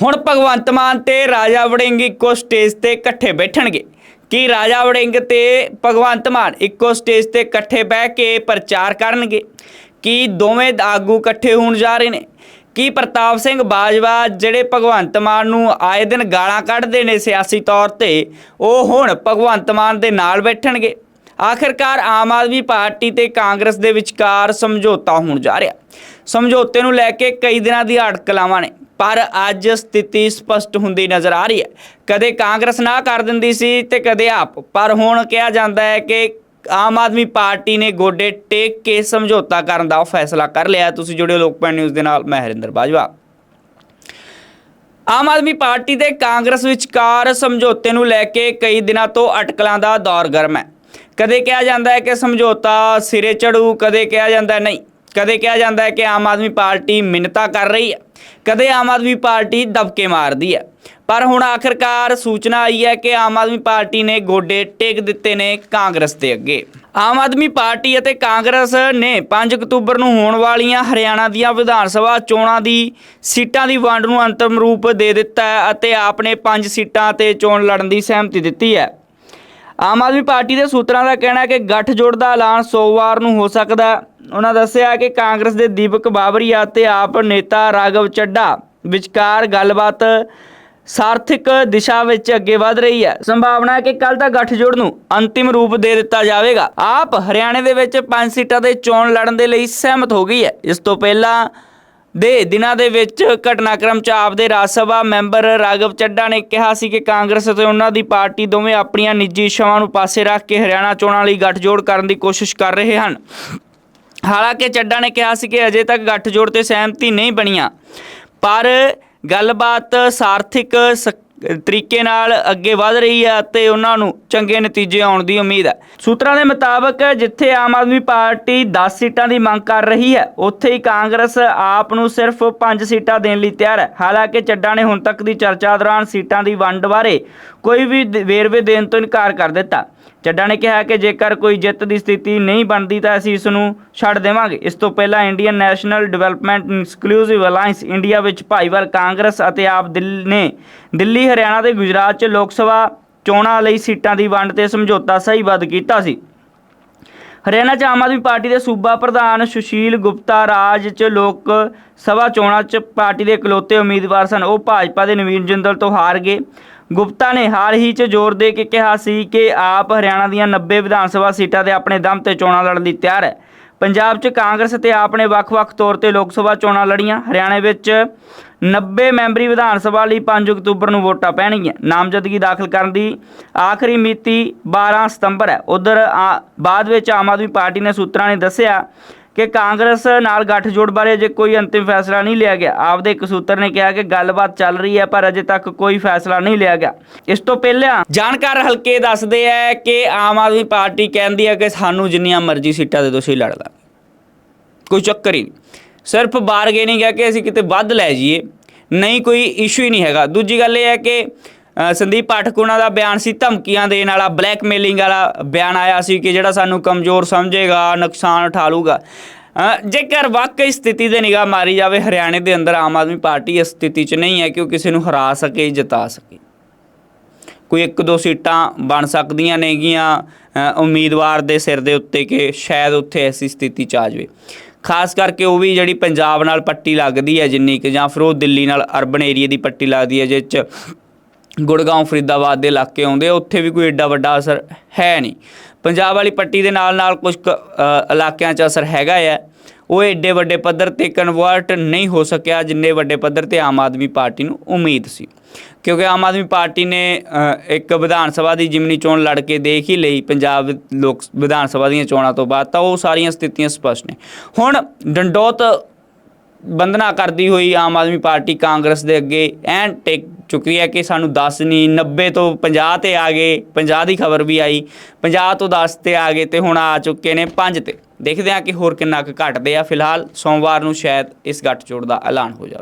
ਹੁਣ ਭਗਵੰਤ ਮਾਨ ਤੇ ਰਾਜਾ ਵੜਿੰਗ ਇੱਕੋ ਸਟੇਜ ਤੇ ਇਕੱਠੇ ਬੈਠਣਗੇ। ਕੀ ਰਾਜਾ ਵੜਿੰਗ ਤੇ ਭਗਵੰਤ ਮਾਨ ਇੱਕੋ ਸਟੇਜ ਤੇ ਇਕੱਠੇ ਬਹਿ ਕੇ ਪ੍ਰਚਾਰ ਕਰਨਗੇ? ਕੀ ਦੋਵੇਂ ਆਗੂ ਇਕੱਠੇ ਹੋਣ ਜਾ ਰਹੇ ਨੇ? ਕੀ ਪ੍ਰਤਾਪ ਸਿੰਘ ਬਾਜਵਾ ਜਿਹੜੇ ਭਗਵੰਤ ਮਾਨ ਨੂੰ ਆਏ ਦਿਨ ਗਾਲਾਂ ਕੱਢਦੇ ਨੇ ਸਿਆਸੀ ਤੌਰ ਤੇ, ਉਹ ਹੁਣ ਭਗਵੰਤ ਮਾਨ ਦੇ ਨਾਲ ਬੈਠਣਗੇ? ਆਖਿਰਕਾਰ ਆਮ ਆਦਮੀ ਪਾਰਟੀ ਤੇ ਕਾਂਗਰਸ ਦੇ ਵਿਚਕਾਰ ਸਮਝੌਤਾ ਹੋਣ ਜਾ ਰਿਹਾ। ਸਮਝੌਤੇ ਨੂੰ ਲੈ ਕੇ ਕਈ ਦਿਨਾਂ ਦੀ ਅੜਕਲਾਵਾਂ ਨੇ, ਪਰ ਅੱਜ ਸਥਿਤੀ ਸਪਸ਼ਟ ਹੁੰਦੀ ਨਜ਼ਰ ਆ ਰਹੀ ਹੈ। ਕਦੇ ਕਾਂਗਰਸ ਨਾ ਕਰ ਦਿੰਦੀ ਸੀ ਤੇ ਕਦੇ ਆਪ, ਪਰ ਹੁਣ ਕਿਹਾ ਜਾਂਦਾ ਹੈ ਕਿ ਆਮ ਆਦਮੀ ਪਾਰਟੀ ਨੇ ਗੋਡੇ ਟੇਕ ਕੇ ਸਮਝੌਤਾ ਕਰਨ ਦਾ ਫੈਸਲਾ ਕਰ ਲਿਆ। ਤੁਸੀਂ ਜੁੜਿਓ ਲੋਕਪਾਲ ਨਿਊਜ਼ ਦੇ ਨਾਲ, ਮੈਂ ਹਰਿੰਦਰ ਬਾਜਵਾ। ਆਮ ਆਦਮੀ ਪਾਰਟੀ ਤੇ ਕਾਂਗਰਸ ਵਿਚਕਾਰ ਸਮਝੌਤੇ ਨੂੰ ਲੈ ਕੇ ਕਈ ਦਿਨਾਂ ਤੋਂ ਅਟਕਲਾਂ ਦਾ ਦੌਰ ਗਰਮ ਹੈ। ਕਦੇ ਕਿਹਾ ਜਾਂਦਾ ਹੈ ਕਿ ਸਮਝੌਤਾ ਸਿਰੇ ਚੜੂ, ਕਦੇ ਕਿਹਾ ਜਾਂਦਾ ਨਹੀਂ। ਕਦੇ ਕਿਹਾ ਜਾਂਦਾ ਹੈ ਕਿ ਆਮ ਆਦਮੀ ਪਾਰਟੀ ਮਿੰਨਤਾਂ ਕਰ ਰਹੀ ਹੈ। ਕਦੇ ਆਮ ਆਦਮੀ ਪਾਰਟੀ ਦਬਕੇ ਮਾਰਦੀ ਹੈ। ਪਰ ਹੁਣ ਆਖਰਕਾਰ ਸੂਚਨਾ ਆਈ ਹੈ ਕਿ ਆਮ ਆਦਮੀ ਪਾਰਟੀ ਨੇ ਗੋਡੇ ਟੇਕ ਦਿੱਤੇ ਨੇ ਕਾਂਗਰਸ ਦੇ ਅੱਗੇ। ਆਮ ਆਦਮੀ ਪਾਰਟੀ ਅਤੇ ਕਾਂਗਰਸ ਨੇ 5 ਅਕਤੂਬਰ ਨੂੰ ਹੋਣ ਵਾਲੀਆਂ ਹਰਿਆਣਾ ਦੀਆਂ ਵਿਧਾਨ ਸਭਾ ਚੋਣਾਂ ਦੀ ਸੀਟਾਂ ਦੀ ਵੰਡ ਨੂੰ ਅੰਤਮ ਰੂਪ ਦੇ ਦਿੱਤਾ ਹੈ ਅਤੇ ਆਪ ਨੇ 5 ਸੀਟਾਂ ਤੇ ਚੋਣ ਲੜਨ ਦੀ ਸਹਿਮਤੀ ਦਿੱਤੀ ਹੈ। ਆਮ ਆਦਮੀ ਪਾਰਟੀ ਦੇ ਸੂਤਰਾਂ ਦਾ ਕਹਿਣਾ ਹੈ ਕਿ ਗੱਠਜੋੜ ਦਾ ਐਲਾਨ ਸੋਮਵਾਰ ਨੂੰ ਹੋ ਸਕਦਾ ਹੈ। ਉਹਨਾਂ ਦੱਸਿਆ ਕਿ ਕਾਂਗਰਸ ਦੇ ਦੀਪਕ ਬਾਬਰੀਆ ਤੇ ਆਪ ਨੇਤਾ ਰਾਘਵ ਚੱਡਾ ਵਿਚਕਾਰ ਗੱਲਬਾਤ ਸਾਰਥਿਕ ਦਿਸ਼ਾ ਵਿੱਚ ਅੱਗੇ ਵਧ ਰਹੀ ਹੈ। ਸੰਭਾਵਨਾ ਹੈ ਕਿ ਕੱਲ ਦਾ ਗੱਠਜੋੜ ਨੂੰ ਅੰਤਿਮ ਰੂਪ ਦੇ ਦਿੱਤਾ ਜਾਵੇਗਾ। ਆਪ ਹਰਿਆਣੇ ਦੇ ਵਿੱਚ ਪੰਜ ਸੀਟਾਂ ਤੇ ਚੋਣ ਲੜਨ ਦੇ ਲਈ ਸਹਿਮਤ ਹੋ ਗਈ ਹੈ। ਇਸ ਤੋਂ ਪਹਿਲਾਂ ਦੇ ਦਿਨਾਂ ਦੇ ਵਿੱਚ ਘਟਨਾਕ੍ਰਮ ਚ ਆਪ ਦੇ ਰਾਜ ਸਭਾ ਮੈਂਬਰ ਰਾਘਵ ਚੱਡਾ ਨੇ ਕਿਹਾ ਸੀ ਕਿ ਕਾਂਗਰਸ ਅਤੇ ਉਹਨਾਂ ਦੀ ਪਾਰਟੀ ਦੋਵੇਂ ਆਪਣੀਆਂ ਨਿੱਜੀ ਇੱਛਾਵਾਂ ਨੂੰ ਪਾਸੇ ਰੱਖ ਕੇ ਹਰਿਆਣਾ ਚੋਣਾਂ ਲਈ ਗੱਠਜੋੜ ਕਰਨ ਦੀ ਕੋਸ਼ਿਸ਼ ਕਰ ਰਹੇ ਹਨ। ਹਾਲਾਂਕਿ ਚੱਡਾ ਨੇ ਕਿਹਾ ਸੀ ਕਿ ਅਜੇ ਤੱਕ ਗੱਠਜੋੜ ਤੇ ਸਹਿਮਤੀ ਨਹੀਂ ਬਣੀਆਂ, ਪਰ ਗੱਲਬਾਤ ਸਾਰਥਿਕ ਸ- ਤਰੀਕੇ ਨਾਲ ਅੱਗੇ ਵਧ ਰਹੀ ਹੈ ਅਤੇ ਉਹਨਾਂ ਨੂੰ ਚੰਗੇ ਨਤੀਜੇ ਆਉਣ ਦੀ ਉਮੀਦ ਹੈ ਸੂਤਰਾਂ ਦੇ ਮੁਤਾਬਕ ਜਿੱਥੇ ਆਮ ਆਦਮੀ ਪਾਰਟੀ 10 ਸੀਟਾਂ ਦੀ ਮੰਗ ਕਰ ਰਹੀ ਹੈ, ਉੱਥੇ ਹੀ ਕਾਂਗਰਸ ਆਪ ਨੂੰ ਸਿਰਫ 5 ਸੀਟਾਂ ਦੇਣ ਲਈ ਤਿਆਰ ਹੈ। ਹਾਲਾਂਕਿ ਚੱਡਾ ਨੇ ਹੁਣ ਤੱਕ ਦੀ ਚਰਚਾ ਦੌਰਾਨ ਸੀਟਾਂ ਦੀ ਵੰਡ ਬਾਰੇ ਕੋਈ ਵੀ ਵੇਰਵੇ ਦੇਣ ਤੋਂ ਇਨਕਾਰ ਕਰ ਦਿੱਤਾ। ਚੱਡਾ ਨੇ ਕਿਹਾ ਕਿ ਜੇਕਰ ਕੋਈ ਜਿੱਤ ਦੀ ਸਥਿਤੀ ਨਹੀਂ ਬਣਦੀ ਤਾਂ ਅਸੀਂ ਇਸ ਨੂੰ ਛੱਡ ਦੇਵਾਂਗੇ। ਇਸ ਤੋਂ ਪਹਿਲਾਂ Indian National Development Inclusive Alliance India ਵਿੱਚ ਭਾਈਵਾਲ ਕਾਂਗਰਸ ਅਤੇ ਆਪ ਦਿੱਲੀ, ਨੇ ਦਿੱਲੀ ਹਰਿਆਣਾ ਤੇ ਗੁਜਰਾਤ 'ਚ ਲੋਕ ਸਭਾ ਚੋਣਾਂ ਲਈ ਸੀਟਾਂ ਦੀ ਵੰਡ ਤੇ ਸਮਝੌਤਾ ਸਹੀਬੱਧ ਕੀਤਾ ਸੀ। ਹਰਿਆਣਾ 'ਚ ਆਮ ਆਦਮੀ ਪਾਰਟੀ ਦੇ ਸੂਬਾ ਪ੍ਰਧਾਨ ਸੁਸ਼ੀਲ ਗੁਪਤਾ ਰਾਜ 'ਚ ਲੋਕ ਸਭਾ ਚੋਣਾਂ 'ਚ ਪਾਰਟੀ ਦੇ ਇਕਲੌਤੇ ਉਮੀਦਵਾਰ ਸਨ। ਉਹ ਭਾਜਪਾ ਦੇ ਨਵੀਨ ਜਿੰਦਲ ਤੋਂ ਹਾਰ ਗਏ। ਗੁਪਤਾ ਨੇ ਹਾਲ ਹੀ 'ਚ ਜ਼ੋਰ ਦੇ ਕੇ ਕਿਹਾ ਸੀ ਕਿ ਆਪ ਹਰਿਆਣਾ ਦੀਆਂ 90 ਵਿਧਾਨ ਸਭਾ ਸੀਟਾਂ ਤੇ ਆਪਣੇ ਦਮ ਤੇ ਚੋਣਾਂ ਲੜਨ ਲਈ ਤਿਆਰ ਹੈ। ਪੰਜਾਬ 'ਚ ਕਾਂਗਰਸ ਤੇ ਆਪ ਨੇ ਵੱਖ-ਵੱਖ ਤੌਰ ਤੇ ਲੋਕ ਸਭਾ ਚੋਣਾਂ ਲੜੀਆਂ। ਹਰਿਆਣੇ ਵਿੱਚ 90 ਮੈਂਬਰੀ ਵਿਧਾਨ ਸਭਾ ਲਈ 5 ਅਕਤੂਬਰ ਨੂੰ ਵੋਟਾਂ ਪੈਣਗੀਆਂ। ਨਾਮਜ਼ਦਗੀ ਦਾਖਲ ਕਰਨ ਦੀ ਆਖਰੀ ਮਿਤੀ 12 ਸਤੰਬਰ ਹੈ। ਉਧਰ ਬਾਅਦ ਵਿੱਚ ਆਮ ਆਦਮੀ ਪਾਰਟੀ ਨੇ ਸੂਤਰਾਂ ਨੇ ਦੱਸਿਆ ਕਿ ਕਾਂਗਰਸ ਨਾਲ ਗੱਠਜੋੜ ਬਾਰੇ ਅਜੇ ਕੋਈ ਅੰਤਿਮ ਫੈਸਲਾ ਨਹੀਂ ਲਿਆ ਗਿਆ। ਆਪਦੇ ਇੱਕ ਸੂਤਰ ਨੇ ਕਿਹਾ ਕਿ ਗੱਲਬਾਤ ਚੱਲ ਰਹੀ ਹੈ, ਪਰ ਅਜੇ ਤੱਕ ਕੋਈ ਫੈਸਲਾ ਨਹੀਂ ਲਿਆ ਗਿਆ। ਇਸ ਤੋਂ ਪਹਿਲਾਂ ਜਾਣਕਾਰ ਹਲਕੇ ਦੱਸਦੇ ਆ ਕਿ ਆਮ ਆਦਮੀ ਪਾਰਟੀ ਕਹਿੰਦੀ ਹੈ ਕਿ ਸਾਨੂੰ ਜਿੰਨੀਆਂ ਮਰਜ਼ੀ ਸੀਟਾਂ ਦੇ ਤੁਸੀਂ ਲੜ ਲਾ ਕੋਈ ਚੱਕਰ ਹੀ ਨਹੀਂ। ਸਿਰਫ ਬਾਰਗੇਨਿੰਗ ਹੈ ਕਿ ਅਸੀਂ ਕਿਤੇ ਵੱਧ ਲੈ ਜਾਈਏ। ਨਹੀਂ, ਕੋਈ ਇਸ਼ੂ ਹੀ ਨਹੀਂ ਹੈਗਾ। ਦੂਜੀ ਗੱਲ ਇਹ ਹੈ ਕਿ ਸੰਦੀਪ ਪਾਠਕ, ਉਹਨਾਂ ਦਾ ਬਿਆਨ ਸੀ ਧਮਕੀਆਂ ਦੇਣ ਵਾਲਾ ਬਲੈਕਮੇਲਿੰਗ ਵਾਲਾ ਬਿਆਨ ਆਇਆ ਸੀ ਕਿ ਜਿਹੜਾ ਸਾਨੂੰ ਕਮਜ਼ੋਰ ਸਮਝੇਗਾ, ਨੁਕਸਾਨ ਉਠਾ ਲੂਗਾ ਜੇਕਰ ਵਾਕਈ ਸਥਿਤੀ ਦੇ ਨਿਗਾਹ ਮਾਰੀ ਜਾਵੇ, ਹਰਿਆਣੇ ਦੇ ਅੰਦਰ ਆਮ ਆਦਮੀ ਪਾਰਟੀ ਇਸ ਸਥਿਤੀ 'ਚ ਨਹੀਂ ਹੈ ਕਿ ਉਹ ਕਿਸੇ ਨੂੰ ਹਰਾ ਸਕੇ, ਜਿਤਾ ਸਕੇ। ਕੋਈ ਇੱਕ ਦੋ ਸੀਟਾਂ ਬਣ ਸਕਦੀਆਂ ਨੇਗੀਆਂ ਉਮੀਦਵਾਰ ਦੇ ਸਿਰ ਦੇ ਉੱਤੇ ਕਿ ਸ਼ਾਇਦ ਉੱਥੇ ਐਸੀ ਸਥਿਤੀ ਚ ਆ ਜਾਵੇ। ਖਾਸ ਕਰਕੇ ਉਹ ਵੀ ਜਿਹੜੀ ਪੰਜਾਬ ਨਾਲ ਪੱਟੀ ਲੱਗਦੀ ਹੈ ਜਿੰਨੀ ਕਿ, ਜਾਂ ਫਿਰ ਉਹ ਦਿੱਲੀ ਨਾਲ ਅਰਬਨ ਏਰੀਆ ਦੀ ਪੱਟੀ ਲੱਗਦੀ ਹੈ ਜਿਸ ਚ ਗੁੜਗਾਉਂ ਫਰੀਦਾਬਾਦ ਦੇ ਇਲਾਕੇ ਆਉਂਦੇ ਆ, ਉੱਥੇ ਵੀ ਕੋਈ ਏਡਾ ਵੱਡਾ ਅਸਰ ਹੈ ਨਹੀਂ। ਪੰਜਾਬ ਵਾਲੀ ਪੱਟੀ ਦੇ ਨਾਲ ਨਾਲ ਕੁਝ ਕੁ, ਇਲਾਕਿਆਂ 'ਚ ਅਸਰ ਹੈਗਾ ਹੈ ਉਹ ਏਡੇ ਵੱਡੇ ਪੱਧਰ ਤੇ ਕਨਵਰਟ ਨਹੀਂ ਹੋ ਸਕਿਆ ਜਿੰਨੇ ਵੱਡੇ ਪੱਧਰ ਤੇ ਆਮ ਆਦਮੀ ਪਾਰਟੀ ਨੂੰ ਉਮੀਦ ਸੀ। ਕਿਉਂਕਿ ਆਮ ਆਦਮੀ ਪਾਰਟੀ ਨੇ ਇੱਕ ਵਿਧਾਨ ਸਭਾ ਦੀ ਜਿਮਨੀ ਚੋਣ ਲੜ ਕੇ ਦੇਖ ਹੀ ਲਈ ਪੰਜਾਬ ਲੋਕ ਵਿਧਾਨ ਸਭਾ ਦੀਆਂ ਚੋਣਾਂ ਤੋਂ ਬਾਅਦ ਤਾਂ ਉਹ ਸਾਰੀਆਂ ਸਥਿਤੀਆਂ ਸਪਸ਼ਟ ਨੇ। ਹੁਣ ਡੰਡੋਤ ਬੰਦਨਾ ਕਰਦੀ ਹੋਈ ਆਮ ਆਦਮੀ ਪਾਰਟੀ ਕਾਂਗਰਸ ਦੇ ਅੱਗੇ ਐਨ ਟੇਕ ਚੁੱਕੀ ਹੈ ਕਿ ਸਾਨੂੰ 10 ਨਹੀਂ 90 ਤੋਂ 50 ਤੇ ਆ ਗਏ 50 ਦੀ ਖਬਰ ਵੀ ਆਈ 50 ਤੋਂ 10 ਤੇ ਆ ਗਏ ਤੇ ਹੁਣ ਆ ਚੁੱਕੇ ਨੇ 5 ਤੇ। ਦੇਖਦੇ ਹਾਂ ਕਿ ਹੋਰ ਕਿੰਨਾ ਕੁ ਘਟਦੇ ਆ। ਫਿਲਹਾਲ ਸੋਮਵਾਰ ਨੂੰ ਸ਼ਾਇਦ ਇਸ ਗੱਠਜੋੜ ਦਾ ਐਲਾਨ ਹੋ ਜਾਵੇ।